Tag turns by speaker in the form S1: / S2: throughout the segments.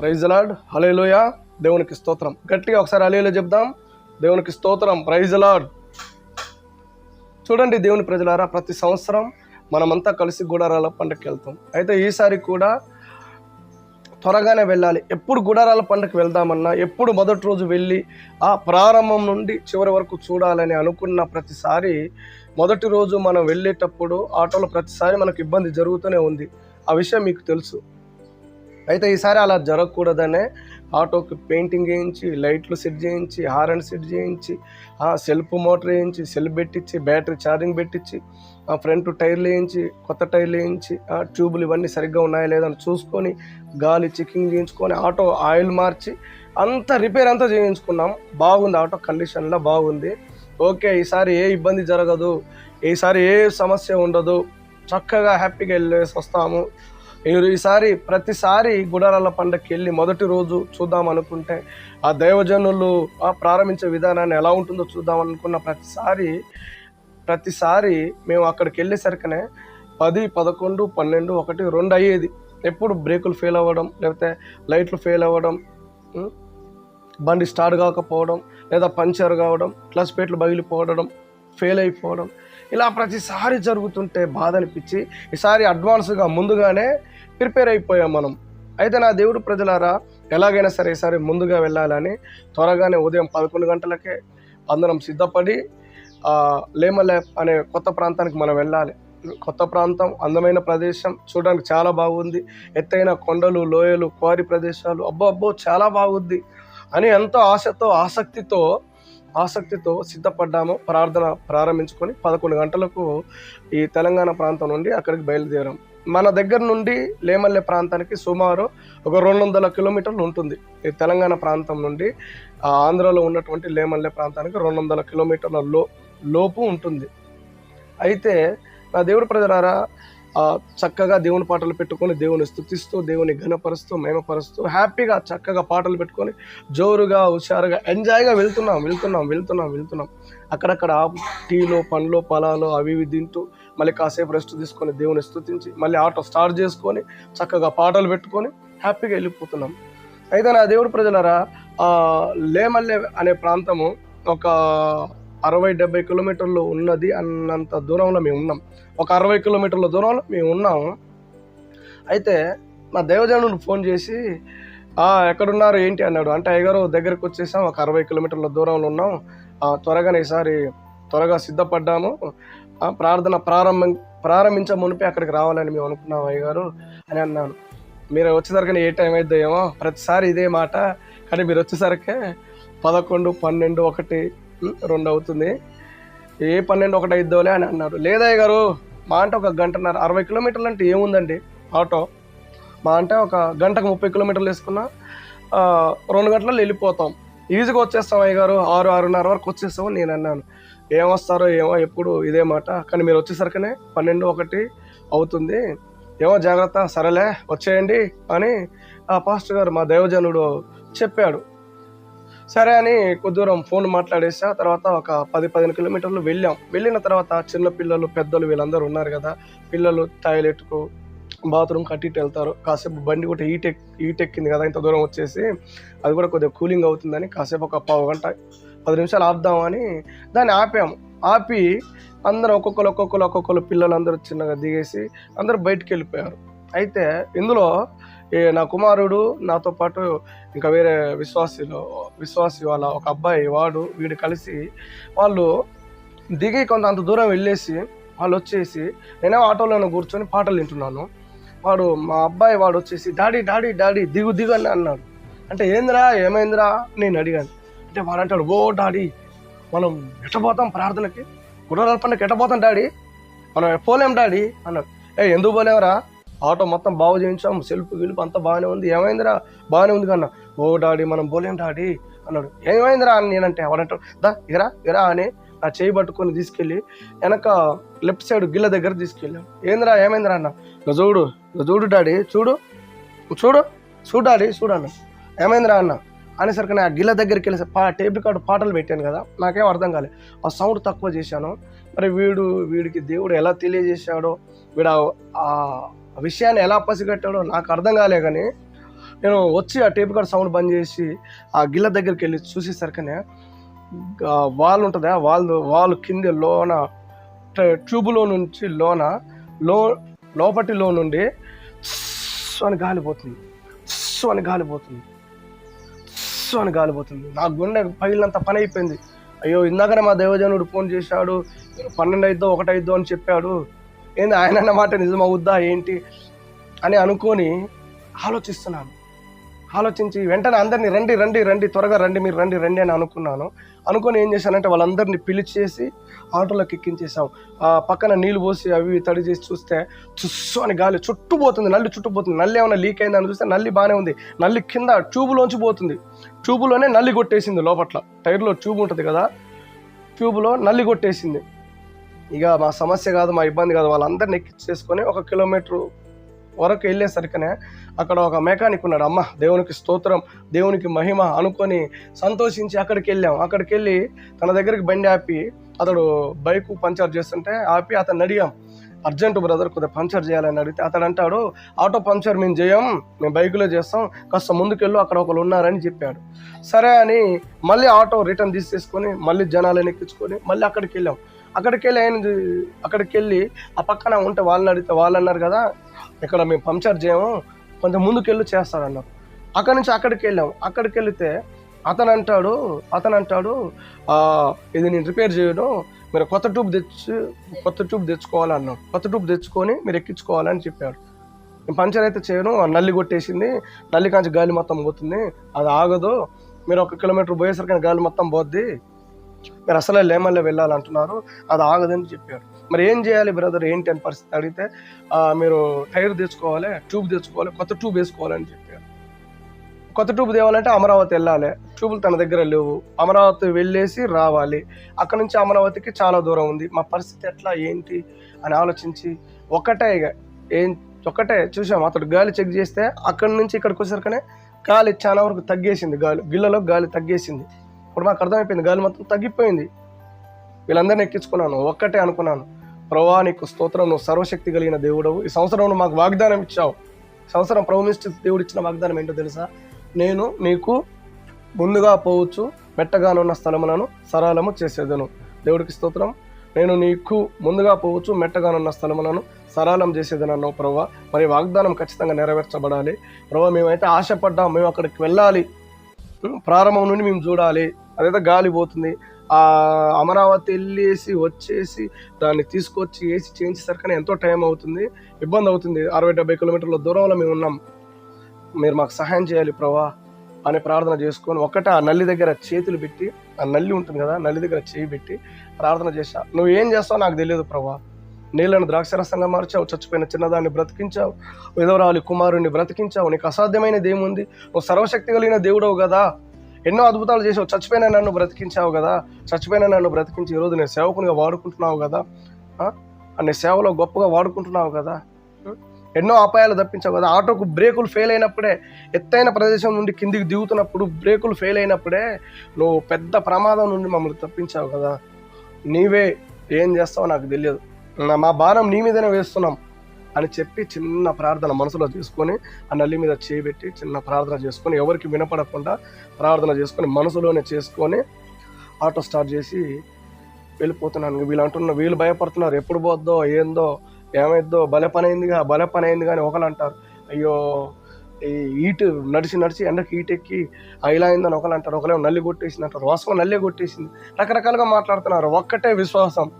S1: Praise lord hallelujah దేవునికి స్తోత్రం. గట్టిగా ఒకసారి హలేలో చెప్దాం. దేవునికి స్తోత్రం. ప్రైజ్ లాడ్ చూడండి దేవుని ప్రజలారా ప్రతి సంవత్సరం మనమంతా కలిసి గుడారాల పండుగకి వెళ్తాం. అయితే ఈసారి కూడా త్వరగానే వెళ్ళాలి. ఎప్పుడు గుడారాల పండుగకి వెళ్దామన్నా ఎప్పుడు మొదటి రోజు వెళ్ళి ఆ ప్రారంభం నుండి చివరి వరకు చూడాలని అనుకున్న ప్రతిసారి మొదటి రోజు మనం వెళ్ళేటప్పుడు ఆటోలో ప్రతిసారి మనకు ఇబ్బంది జరుగుతూనే ఉంది. ఆ విషయం మీకు తెలుసు. అయితే ఈసారి అలా జరగకూడదనే ఆటోకి పెయింటింగ్ వేయించి లైట్లు సెట్ చేయించి హారన్ సెట్ చేయించి ఆ సెల్ఫ్ మోటార్ వేయించి సెల్ పెట్టించి బ్యాటరీ ఛార్జింగ్ పెట్టించి ఆ ఫ్రంట్ టైర్లు వేయించి కొత్త టైర్లు వేయించి ఆ ట్యూబులు ఇవన్నీ సరిగ్గా ఉన్నాయా లేదని చూసుకొని గాలి చెకింగ్ చేయించుకొని ఆటో ఆయిల్ మార్చి అంతా రిపేర్ అంతా చేయించుకున్నాం. బాగుంది ఆటో కండిషన్లో బాగుంది. ఓకే ఈసారి ఏ ఇబ్బంది జరగదు. ఈసారి ఏ సమస్య ఉండదు. చక్కగా హ్యాపీగా వెళ్ళేసి వస్తాము. ఈసారి ప్రతిసారి గుడారాల పండగకి వెళ్ళి మొదటి రోజు చూద్దాం అనుకుంటే ఆ దైవజనులు ఆ ప్రారంభించే విధానాన్ని ఎలా ఉంటుందో చూద్దాం అనుకున్న ప్రతిసారి ప్రతిసారి మేము అక్కడికి వెళ్ళేసరికనే పది పదకొండు పన్నెండు ఒకటి రెండు అయ్యేది. ఎప్పుడు బ్రేకులు ఫెయిల్ అవ్వడం లేకపోతే లైట్లు ఫెయిల్ అవ్వడం బండి స్టార్ట్ కాకపోవడం లేదా పంచర్ కావడం క్లచ్ ప్లేట్లు పగిలిపోవడం ఫెయిల్ అయిపోవడం ఇలా ప్రతిసారి జరుగుతుంటే బాధ అనిపించి ఈసారి అడ్వాన్స్గా ముందుగానే ప్రిపేర్ అయిపోయాం మనం. అయితే నా దేవుడు ప్రజలారా ఎలాగైనా సరే ఈసారి ముందుగా వెళ్ళాలని త్వరగానే ఉదయం పదకొండు గంటలకే అందరం సిద్ధపడి ఆ, అనే కొత్త ప్రాంతానికి మనం వెళ్ళాలి. కొత్త ప్రాంతం అందమైన ప్రదేశం చూడడానికి చాలా బాగుంది. ఎత్తైన కొండలు లోయలు క్వారీ ప్రదేశాలు అబ్బో అబ్బో చాలా బాగుంది అని ఎంతో ఆశతో ఆసక్తితో ఆసక్తితో సిద్ధపడ్డాము. ప్రార్థన ప్రారంభించుకొని పదకొండు గంటలకు ఈ తెలంగాణ ప్రాంతం నుండి అక్కడికి బయలుదేరాం. మన దగ్గర నుండి లేమల్లె ప్రాంతానికి సుమారు ఒక రెండు వందల కిలోమీటర్లు ఉంటుంది. ఈ తెలంగాణ ప్రాంతం నుండి ఆంధ్రలో ఉన్నటువంటి లేమల్లె ప్రాంతానికి రెండు వందల కిలోమీటర్ల లో లోపు ఉంటుంది. అయితే నా దేవుడి ప్రజలారా చక్కగా దేవుని పాటలు పెట్టుకొని దేవుని స్థుతిస్తూ దేవుని ఘనపరుస్తూ మేమపరుస్తూ హ్యాపీగా చక్కగా పాటలు పెట్టుకొని జోరుగా హుషారుగా ఎంజాయ్గా వెళ్తున్నాం వెళ్తున్నాం వెళ్తున్నాం వెళ్తున్నాం. అక్కడక్కడ టీలో పండ్లు పొలాలు అవి ఇవి తింటూ మళ్ళీ కాసేపు రెస్ట్ తీసుకొని దేవుని స్థుతించి మళ్ళీ ఆటో స్టార్ట్ చేసుకొని చక్కగా పాటలు పెట్టుకొని హ్యాపీగా వెళ్ళిపోతున్నాం. అయితే నా దేవుడు ప్రజలరా లేమల్లె అనే ప్రాంతము ఒక అరవై డెబ్బై కిలోమీటర్లు ఉన్నది అన్నంత దూరంలో మేము ఉన్నాం. ఒక అరవై కిలోమీటర్ల దూరంలో మేము ఉన్నాము అయితే మా దేవజనుడు ఫోన్ చేసి ఎక్కడున్నారు? ఏంటి? అన్నాడు. అంటే అయ్యగారు దగ్గరకు వచ్చేసాం. ఒక అరవై కిలోమీటర్ల దూరంలో ఉన్నాం. ఆ, త్వరగానే ఈసారి త్వరగా సిద్ధపడ్డాము. ప్రార్థన ప్రారంభం ప్రారంభించే మునిపే అక్కడికి రావాలని మేము అనుకున్నాం అయ్యగారు అని అన్నాను. మీరు వచ్చేసరికి ఏ టైం అయితే ఏమో ప్రతిసారి ఇదే మాట కానీ మీరు వచ్చేసరికే పదకొండు పన్నెండు ఒకటి రెండు అవుతుంది. ఏ పన్నెండు ఒకటి అయిద్దోలే అని అన్నారు. లేదయ్య గారు మా అంటే ఒక గంటన్నర అరవై కిలోమీటర్లు అంటే ఏముందండి ఆటో? మా అంటే ఒక గంటకు ముప్పై కిలోమీటర్లు వేసుకున్నా రెండు గంటలలో వెళ్ళిపోతాం. ఈజీగా వచ్చేస్తాం అయ్య గారు ఆరు ఆరున్నర వరకు వచ్చేస్తాము నేను అన్నాను. ఏమొస్తారో ఏమో ఎప్పుడు ఇదే మాట. కానీ మీరు వచ్చేసరికనే పన్నెండు ఒకటి అవుతుంది. ఏమో జాగ్రత్త సరేలే వచ్చేయండి అని ఆ పాస్టర్ గారు మా దైవజనుడు చెప్పాడు. సరే అని కొద్ది దూరం ఫోన్ మాట్లాడేసి. ఆ తర్వాత ఒక పది పదిహేను కిలోమీటర్లు వెళ్ళాం. వెళ్ళిన తర్వాత చిన్న పిల్లలు పెద్దలు వీళ్ళందరూ ఉన్నారు కదా. పిల్లలు టాయిలెట్కు బాత్రూమ్ కట్టి ఇటు వెళ్తారు. కాసేపు బండి కూడా హీట్ ఎక్ హీట్ ఎక్కింది కదా ఇంత దూరం వచ్చేసి. అది కూడా కొద్దిగా కూలింగ్ అవుతుందని కాసేపు ఒక పావు గంట పది నిమిషాలు ఆపుదామని దాన్ని ఆపాము. ఆపి అందరూ ఒక్కొక్కరు ఒక్కొక్కరు ఒక్కొక్కరు పిల్లలందరూ చిన్నగా దిగేసి అందరూ బయటికి వెళ్ళిపోయారు. అయితే ఇందులో నా కుమారుడు నాతో పాటు ఇంకా వేరే విశ్వాసిలో విశ్వాసి వాళ్ళ ఒక అబ్బాయి వాడు వీడు కలిసి వాళ్ళు దిగి కొంత అంత దూరం వెళ్ళేసి వాళ్ళు వచ్చేసి నేనే ఆటోలోనే కూర్చొని పాటలు వింటున్నాను. వాడు మా అబ్బాయి వాడు వచ్చేసి డాడీ డాడీ డాడీ దిగు దిగు అని అన్నాడు. అంటే ఏందిరా ఏమైందిరా? నేను అడిగాను. అంటే వాడు అంటాడు ఓ డాడీ మనం ఎట్టబోతాం ప్రార్థనకి? గుర్రాల పండుగ ఎట్టబోతాం డాడీ? మనం పోలేం డాడీ? అన్నాడు ఏ ఎందుకు పోలేమరా ఆటో మొత్తం బాగు చేయించాం సెల్ఫ్ గిల్పు అంతా బాగానే ఉంది. ఏమైందిరా? బాగానే ఉంది కన్నా. ఓ డాడీ మనం పోలేం డాడీ? అన్నాడు. ఏమైందిరా? అని నేనంటే వాడంటాడు దా ఇరా ఇరా అని నా చేయి పట్టుకొని తీసుకెళ్ళి వెనక లెఫ్ట్ సైడ్ గిల్ల దగ్గర తీసుకెళ్ళాం. ఏందిరా ఏమైందిరా? అన్న. నువ్వు చూడు చూడు డాడీ చూడు చూడు చూడాలి చూడన్న ఏమైందిరా? అన్న. అనేసరికి ఆ గిల్ల దగ్గరికి వెళ్ళి పా టేప్ రికార్డు పాటలు పెట్టాను కదా నాకేం అర్థం కాలేదు ఆ సౌండ్ తక్కువ చేశాను. మరి వీడు వీడికి దేవుడు ఎలా తెలియజేశాడో వీడు ఆ- విషయాన్ని ఎలా పసిగట్టాడో నాకు అర్థం కాలే కానీ నేను వచ్చి ఆ టేప్ కార్డ్ సౌండ్ బంద్ చేసి ఆ గిల్ల దగ్గరికి వెళ్ళి చూసేసరికనే వాల్ ఉంటుంది ఆ వాల్ వాల్ కింద లోన ట- ట్యూబులో నుంచి లోన లో లోపటిలో నుండి అని గాలిపోతుంది. అని గాలిపోతుంది. "స్స్" అని గాలిపోతుంది. నా గుండె పగిలినంత పని అయిపోయింది. అయ్యో ఇందాకనే మా దేవజనుడు ఫోన్ చేశాడు పన్నెండు అయిద్దో ఒకటైద్దో అని చెప్పాడు. ఏంది ఆయన అన్న మాట నిజమవుద్దా ఏంటి అని అనుకొని ఆలోచిస్తున్నాను. ఆలోచించి వెంటనే అందరినీ రండి రండి రండి త్వరగా రండి మీరు రండి రండి అని అనుకున్నాను. అనుకొని ఏం చేశానంటే వాళ్ళందరినీ పిలిచేసి ఆటోలోకి ఎక్కించేసాం ఆ పక్కన నీళ్ళు పోసి అవి తడి చేసి చూస్తే చుస్సు అని గాలి చుట్టుపోతుంది నల్లి చుట్టుపోతుంది నల్లి ఏమైనా లీక్ అయిందని చూస్తే నల్లి బాగానే ఉంది. నల్లి కింద ట్యూబులోంచి పోతుంది. ట్యూబులోనే నల్లి కొట్టేసింది లోపట్ల. టైర్లో ట్యూబ్ ఉంటుంది కదా ట్యూబ్లో నల్లి కొట్టేసింది. ఇక మా సమస్య కాదు మా ఇబ్బంది కాదు. వాళ్ళందరిని ఎక్కించేసుకొని ఒక కిలోమీటర్ వరకు వెళ్ళేసరికనే అక్కడ ఒక మెకానిక్ ఉన్నాడు. అమ్మ దేవునికి స్తోత్రం దేవునికి మహిమ అనుకొని సంతోషించి అక్కడికి వెళ్ళాం. అక్కడికి వెళ్ళి తన దగ్గరికి బండి ఆపి అతడు బైక్ పంచర్ చేస్తుంటే ఆపి అతను అడిగాం అర్జెంట్ బ్రదర్ కొద్దిగా పంచర్ చేయాలని అడిగితే అతడు అంటాడు ఆటో పంచర్ మేము చేయం మేము బైకులో చేస్తాం కాస్త ముందుకెళ్ళు అక్కడ ఒకరు ఉన్నారని చెప్పాడు. సరే అని మళ్ళీ ఆటో రిటర్న్ తీసేసుకొని మళ్ళీ జనాలను ఎక్కించుకొని మళ్ళీ అక్కడికి వెళ్ళాం. అక్కడికి వెళ్ళి ఆయన అక్కడికి వెళ్ళి ఆ పక్కన ఉంటే వాళ్ళని అడిగితే వాళ్ళు అన్నారు కదా ఇక్కడ మేము పంక్చర్ చేయము కొంచెం ముందుకెళ్ళి చేస్తారన్నారు. అక్కడి నుంచి అక్కడికి వెళ్ళాం అక్కడికి వెళితే అతను అంటాడు అతను అంటాడు ఇది నేను రిపేర్ చేయడం మీరు కొత్త ట్యూబ్ తెచ్చి కొత్త ట్యూబ్ తెచ్చుకోవాలన్నాడు. కొత్త ట్యూబ్ తెచ్చుకొని మీరు ఎక్కించుకోవాలని చెప్పాడు. నేను పంచర్ అయితే చేయను నల్లి కొట్టేసింది నల్లి కాంచి గాలి మొత్తం పోతుంది అది ఆగదు మీరు ఒక కిలోమీటర్ పోయేసరికి గాలి మొత్తం పోద్ది మీరు అసలే లేమల్లే వెళ్ళాలంటున్నారు అది ఆగదని చెప్పారు. మరి ఏం చేయాలి బ్రదర్? ఏంటి అని పరిస్థితి? అడిగితే మీరు టైర్ తెచ్చుకోవాలి ట్యూబ్ తెచ్చుకోవాలి కొత్త ట్యూబ్ వేసుకోవాలని చెప్పారు. కొత్త ట్యూబ్ తేవాలంటే అమరావతి వెళ్ళాలి. ట్యూబులు తన దగ్గర లేవు. అమరావతి వెళ్ళేసి రావాలి. అక్కడ నుంచి అమరావతికి చాలా దూరం ఉంది. మా పరిస్థితి ఎట్లా ఏంటి అని ఆలోచించి ఒకటే ఇక. ఏం ఒకటే చూసాం. అతడు గాలి చెక్ చేస్తే అక్కడి నుంచి ఇక్కడికి వచ్చేసరికనే గాలి చాలా వరకు తగ్గేసింది. గాలి గిల్లలో గాలి తగ్గేసింది. ఇప్పుడు మాకు అర్థమైపోయింది. గాలి మొత్తం తగ్గిపోయింది. వీళ్ళందరినీ ఎక్కించుకున్నాను. ఒక్కటే అనుకున్నాను. ప్రభా నీకు స్తోత్రం నువ్వు సర్వశక్తి కలిగిన దేవుడవు. ఈ సంవత్సరం నువ్వు మాకు వాగ్దానం ఇచ్చావు. సంవత్సరం ప్రభుమిస్ట్ దేవుడు ఇచ్చిన వాగ్దానం ఏంటో తెలుసా? నేను నీకు ముందుగా పోవచ్చు మెట్టగానున్న స్థలములను సరళము చేసేదను. దేవుడికి స్తోత్రం. నేను నీకు ముందుగా పోవచ్చు మెట్టగానున్న స్థలములను సరళం చేసేదని అన్నావు ప్రభా మరి వాగ్దానం ఖచ్చితంగా నెరవేర్చబడాలి. ప్రభా మేమైతే ఆశపడ్డాం మేము అక్కడికి వెళ్ళాలి. ప్రారంభం నుండి మేము చూడాలి. అదైతే గాలి పోతుంది. ఆ అమరావతి వెళ్ళేసి వచ్చేసి దాన్ని తీసుకొచ్చి వేసి చేయించేసరికి ఎంతో టైం అవుతుంది. ఇబ్బంది అవుతుంది. అరవై డెబ్బై కిలోమీటర్ల దూరంలో మేము ఉన్నాం. మీరు మాకు సహాయం చేయాలి ప్రభా అని ప్రార్థన చేసుకొని ఒక్కటే ఆ నల్లి దగ్గర చేతులు పెట్టి ఆ నల్లి ఉంటుంది కదా నల్లి దగ్గర చేయి పెట్టి ప్రార్థన చేశా. నువ్వు ఏం చేస్తావు నాకు తెలియదు ప్రభా. నీళ్ళను ద్రాక్షరసంగా మార్చావు చచ్చిపోయిన చిన్నదాన్ని బ్రతికించావు విధవరాలి కుమారుణ్ణి బ్రతికించావు. నీకు అసాధ్యమైనది ఏముంది? నువ్వు సర్వశక్తి కలిగిన దేవుడవు కదా. ఎన్నో అద్భుతాలు చేసావు. చచ్చిపోయిన నన్ను బ్రతికించావు కదా. చచ్చిపోయిన నన్ను బ్రతికించి ఈరోజు నేను సేవకునిగా వాడుకుంటున్నావు కదా. ఆ? నీ సేవలో గొప్పగా వాడుకుంటున్నావు కదా. ఎన్నో అపాయాలు తప్పించావు కదా. ఆటోకు బ్రేకులు ఫెయిల్ అయినప్పుడే ఎత్తైన ప్రదేశం నుండి కిందికి దిగుతున్నప్పుడు బ్రేకులు ఫెయిల్ అయినప్పుడే నువ్వు పెద్ద ప్రమాదం నుండి మమ్మల్ని తప్పించావు కదా. నీవే ఏం చేస్తావో నాకు తెలియదు. మా భారం నీ మీదనే వేస్తున్నాం. అని చెప్పి చిన్న ప్రార్థన మనసులో చేసుకొని ఆ నల్లి మీద చేయబెట్టి చిన్న ప్రార్థన చేసుకొని ఎవరికి వినపడకుండా ప్రార్థన చేసుకొని మనసులోనే చేసుకొని ఆటో స్టార్ట్ చేసి వెళ్ళిపోతున్నాను. వీళ్ళు అంటున్న వీళ్ళు భయపడుతున్నారు. ఎప్పుడు పోద్దో ఏందో ఏమైద్దో బల పని అయిందిగా బల పని అయింది కానీ ఒకళ్ళు అంటారు. అయ్యో ఈ హీట్ నడిచి నడిచి ఎండకి హీట్ ఎక్కి ఇలా అయిందని ఒకళ్ళు అంటారు. ఒకలేమో నల్లి కొట్టేసింది అంటారు. వాస్తవం నల్లి కొట్టేసింది. రకరకాలుగా మాట్లాడుతున్నారు. ఒక్కటే విశ్వాసం.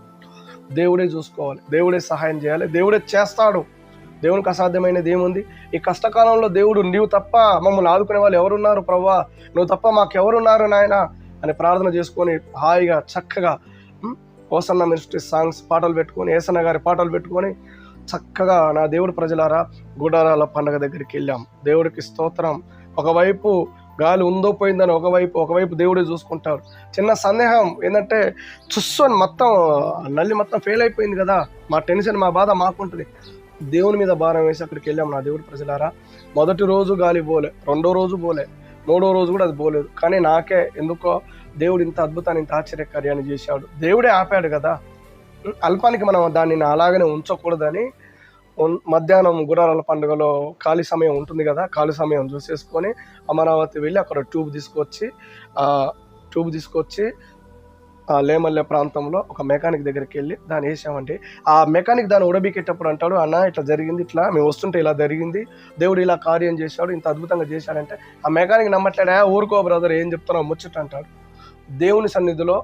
S1: దేవుడే చూసుకోవాలి దేవుడే సహాయం చేయాలి దేవుడే చేస్తాడు. దేవునికి అసాధ్యమైనది ఏముంది? ఈ కష్టకాలంలో దేవుడు నీవు తప్ప మమ్మల్ని ఆదుకునే వాళ్ళు ఎవరున్నారు ప్రవ్వా? నువ్వు తప్ప మాకెవరున్నారు నాయన? అని ప్రార్థన చేసుకొని హాయిగా చక్కగా ఓసన్న మినిస్ట్రీ సాంగ్స్ పాటలు పెట్టుకొని ఏసన్న గారి పాటలు పెట్టుకొని చక్కగా నా దేవుడు ప్రజలారా గుడారాల పండగ దగ్గరికి వెళ్ళాం. దేవుడికి స్తోత్రం. ఒకవైపు గాలి ఉందో పోయిందని ఒకవైపు ఒకవైపు దేవుడే చూసుకుంటాడు. చిన్న సందేహం ఏంటంటే చుస్సు అని మొత్తం నల్లి మొత్తం ఫెయిల్ అయిపోయింది కదా. మా టెన్షన్ మా బాధ మాకుంటుంది. దేవుని మీద భారం వేసి అక్కడికి వెళ్ళాం నా దేవుడు ప్రజలారా. మొదటి రోజు గాలి పోలే రెండో రోజు పోలే మూడో రోజు కూడా అది పోలేదు. కానీ నాకే ఎందుకో దేవుడు ఇంత అద్భుతాన్ని ఇంత ఆశ్చర్యకార్యాన్ని చేశాడు. దేవుడే ఆపాడు కదా. అల్పానికి మనం దాన్ని అలాగనే ఉంచకూడదని మధ్యాహ్నం గుడారాల పండుగలో ఖాళీ సమయం ఉంటుంది కదా ఖాళీ సమయం చూసేసుకొని అమరావతి వెళ్ళి అక్కడ ట్యూబ్ తీసుకొచ్చి ట్యూబ్ తీసుకొచ్చి ఆ లేమల్లె ప్రాంతంలో ఒక మెకానిక్ దగ్గరికి వెళ్ళి దాన్ని వేసామండి. ఆ మెకానిక్ దాన్ని ఉడబీకేటప్పుడు అంటాడు అన్న ఇట్లా జరిగింది ఇట్లా మేము వస్తుంటే ఇలా జరిగింది దేవుడు ఇలా కార్యం చేశాడు ఇంత అద్భుతంగా చేశాడంటే ఆ మెకానిక్ నమ్మట్లేడా? ఊరుకో బ్రదర్ ఏం చెప్తున్నావు ముచ్చట అంటాడు. దేవుని సన్నిధిలో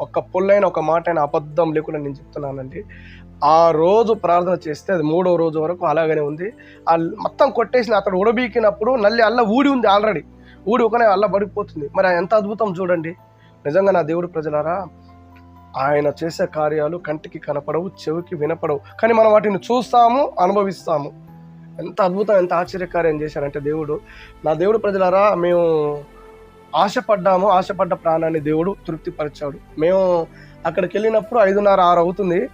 S1: ఒక పొల్లైన ఒక మాట అయిన అబద్ధం లేకుండా నేను చెప్తున్నానండి. ఆ రోజు ప్రార్థన చేస్తే అది మూడో రోజు వరకు అలాగనే ఉంది. ఆ మొత్తం కొట్టేసిన అతడు ఉడబీకినప్పుడు నల్లి అల్ల ఊడి ఉంది ఆల్రెడీ. ఊడి ఒకనే అల్ల పడిపోతుంది. మరి ఎంత అద్భుతం చూడండి. నిజంగా నా దేవుడు ప్రజలారా ఆయన చేసే కార్యాలు కంటికి కనపడవు చెవికి వినపడవు. కానీ మనం వాటిని చూస్తాము అనుభవిస్తాము. ఎంత అద్భుతం ఎంత ఆశ్చర్యకార్యం చేశారంటే దేవుడు. నా దేవుడు ప్రజలారా మేము ఆశపడ్డాము ఆశపడ్డ ప్రాణాన్ని దేవుడు తృప్తిపరిచాడు. మేము అక్కడికి వెళ్ళినప్పుడు ఐదున్నర ఆరు అవుతుంది.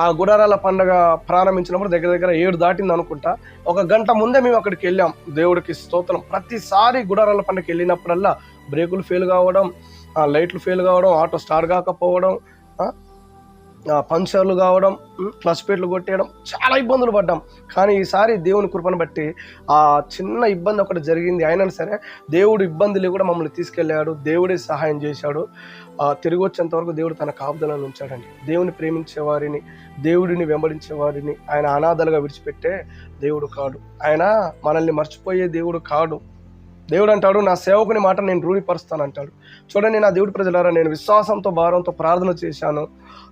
S1: ఆ గుడారాల పండగ ప్రారంభించినప్పుడు దగ్గర దగ్గర ఏడు దాటింది అనుకుంటా. ఒక గంట ముందే మేము అక్కడికి వెళ్ళాం. దేవుడికి స్తోత్రం. ప్రతిసారి గుడారాల పండగకి వెళ్ళినప్పుడల్లా బ్రేకులు ఫెయిల్ కావడం లైట్లు ఫెయిల్ కావడం ఆటో స్టార్ట్ కాకపోవడం పంక్చర్లు పంచర్లు కావడం ఉమ్, క్లచ్ కొట్టేయడం చాలా ఇబ్బందులు పడ్డాం. కానీ ఈసారి దేవుని కృపను బట్టి ఆ చిన్న ఇబ్బంది ఒకటి జరిగింది. అయినా సరే దేవుడు ఇబ్బందులు కూడా మమ్మల్ని తీసుకెళ్ళాడు. దేవుడే సహాయం చేశాడు. తిరిగి వచ్చేంత వరకు దేవుడు తన కాపుదలను ఉంచాడండి. దేవుని ప్రేమించే వారిని దేవుడిని వెంబడించే వారిని ఆయన అనాథలుగా విడిచిపెట్టే దేవుడు కాడు. ఆయన మనల్ని మర్చిపోయే దేవుడు కాడు. దేవుడు అంటాడు నా సేవకుని మాట నేను రూఢిపరుస్తాను అంటాడు చూడండి నా దేవుడి ప్రజలారా నేను విశ్వాసంతో భారంతో ప్రార్థన చేశాను.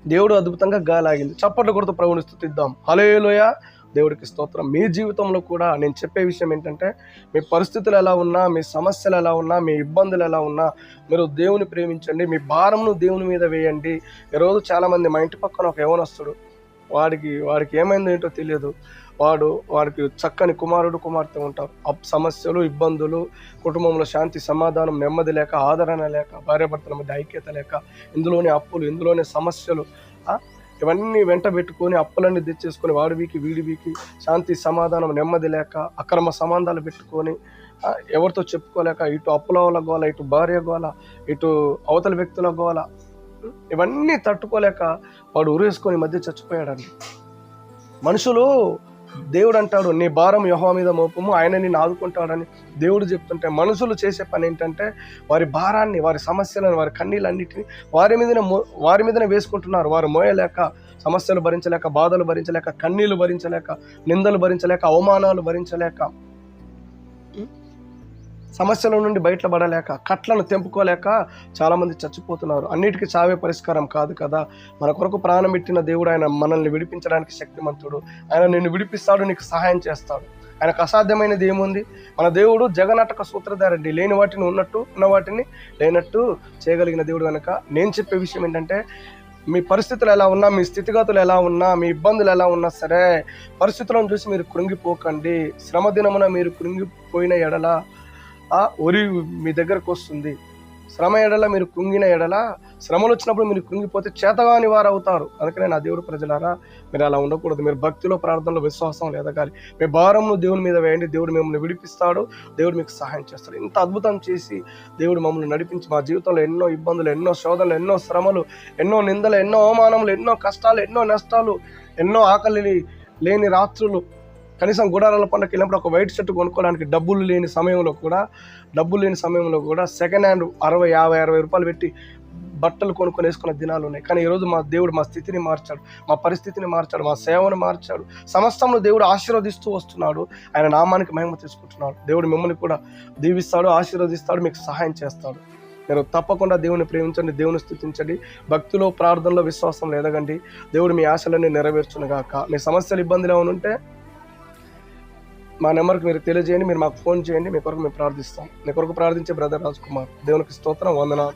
S1: దేవుడు అద్భుతంగా గాలాగింది. చప్పట్లు కొడుతూ ప్రభుని స్థుతిద్దాం. హలేలోయ దేవుడికి స్తోత్రం. మీ జీవితంలో కూడా నేను చెప్పే విషయం ఏంటంటే మీ పరిస్థితులు ఎలా ఉన్నా మీ సమస్యలు ఎలా ఉన్నా మీ ఇబ్బందులు ఎలా ఉన్నా మీరు దేవుని ప్రేమించండి. మీ భారంను దేవుని మీద వేయండి. ఈరోజు చాలామంది మా ఇంటి పక్కన ఒక యవనస్తుడు వాడికి వాడికి ఏమైందో ఏంటో తెలియదు. వాడు వారికి చక్కని కుమారుడు కుమార్తె ఉంటారు. అప్ సమస్యలు ఇబ్బందులు కుటుంబంలో శాంతి సమాధానం నెమ్మది లేక ఆదరణ లేక భార్యాభర్తల మధ్య ఐక్యత లేక ఇందులోనే అప్పులు ఇందులోనే సమస్యలు ఇవన్నీ వెంట పెట్టుకొని అప్పులన్నీ తెచ్చేసుకొని వాడి వీకి వీడి వీకి శాంతి సమాధానం నెమ్మది లేక అక్రమ సంబంధాలు పెట్టుకొని ఎవరితో చెప్పుకోలేక ఇటు అప్పుల వాళ్ళ గోల ఇటు భార్య గోల ఇటు అవతల వ్యక్తుల గోల ఇవన్నీ తట్టుకోలేక వాడు ఉరేసుకొని మధ్య చచ్చిపోయాడండి. మనుషులు దేవుడు అంటాడు నీ భారం యహో మీద మోపము ఆయన నిన్ను ఆదుకుంటాడని దేవుడు చెప్తుంటే మనుషులు చేసే పని ఏంటంటే వారి భారాన్ని వారి సమస్యలను వారి కన్నీళ్ళన్నిటిని వారి మీదనే మో వారి మీదనే వేసుకుంటున్నారు. వారు మోయలేక సమస్యలు భరించలేక బాధలు భరించలేక కన్నీళ్ళు భరించలేక నిందలు భరించలేక అవమానాలు భరించలేక సమస్యల నుండి బయటపడలేక కట్లను తెంపుకోలేక చాలామంది చచ్చిపోతున్నారు. అన్నిటికీ చావే పరిష్కారం కాదు కదా. మన కొరకు ప్రాణం పెట్టిన దేవుడు ఆయన మనల్ని విడిపించడానికి శక్తిమంతుడు. ఆయన నిన్ను విడిపిస్తాడు నీకు సహాయం చేస్తాడు. ఆయనకు అసాధ్యమైనది ఏముంది? మన దేవుడు జగనాటక సూత్రధారండి. లేని వాటిని ఉన్నట్టు ఉన్న వాటిని లేనట్టు చేయగలిగిన దేవుడు కనుక నేను చెప్పే విషయం ఏంటంటే మీ పరిస్థితులు ఎలా ఉన్నా మీ స్థితిగతులు ఎలా ఉన్నా మీ ఇబ్బందులు ఎలా ఉన్నా సరే పరిస్థితులను చూసి మీరు కృంగిపోకండి. శ్రమ దినమున మీరు కృంగిపోయిన ఎడల ఆ ఒరి మీ దగ్గరకు వస్తుంది. శ్రమ ఎడల మీరు కుంగిన ఎడల శ్రమలు వచ్చినప్పుడు మీరు కుంగిపోతే చేతగాని వారు అవుతారు అందుకనే నా దేవుడు ప్రజలారా మీరు అలా ఉండకూడదు. మీరు భక్తిలో ప్రార్థనలో విశ్వాసం ఎదగాలి మీ భారంను దేవుని మీద వేయండి. దేవుడు మిమ్మల్ని విడిపిస్తాడు. దేవుడు మీకు సహాయం చేస్తాడు. ఇంత అద్భుతం చేసి దేవుడు మమ్మల్ని నడిపించి మా జీవితంలో ఎన్నో ఇబ్బందులు ఎన్నో శోధనలు ఎన్నో శ్రమలు ఎన్నో నిందలు ఎన్నో అవమానములు ఎన్నో కష్టాలు ఎన్నో నష్టాలు ఎన్నో ఆకలి లేని రాత్రులు కనీసం గుడారాల పండుగకి వెళ్ళినప్పుడు ఒక వైట్ షర్ట్ కొనుక్కోవడానికి డబ్బులు లేని సమయంలో కూడా డబ్బులు లేని సమయంలో కూడా సెకండ్ హ్యాండ్ అరవై యాభై అరవై రూపాయలు పెట్టి బట్టలు కొనుక్కొని వేసుకున్న దినాలు ఉన్నాయి. కానీ ఈరోజు మా దేవుడు మా స్థితిని మార్చాడు మా పరిస్థితిని మార్చాడు మా సేవను మార్చాడు. సమస్తంలో దేవుడు ఆశీర్వదిస్తూ వస్తున్నాడు. ఆయన నామానికి మహిమ తీసుకుంటున్నాడు దేవుడు మిమ్మల్ని కూడా దీవిస్తాడు ఆశీర్వదిస్తాడు మీకు సహాయం చేస్తాడు. మీరు తప్పకుండా దేవుని ప్రేమించండి దేవుని స్థుతించండి. భక్తిలో ప్రార్థనలో విశ్వాసంలో ఎదగండి. దేవుడు మీ ఆశలన్నీ నెరవేర్చునుగాక. మీ సమస్యలు ఇబ్బందులు ఏమైనా ఉంటే మా నెంబర్కి మీరు తెలియజేయండి మీరు మాకు ఫోన్ చేయండి మీ కొరకు మేము ప్రార్థిస్తాం. మీ కొరకు ప్రార్థించే బ్రదర్ రాజ్ కుమార్. దేవునికి స్తోత్రం వందనాలు.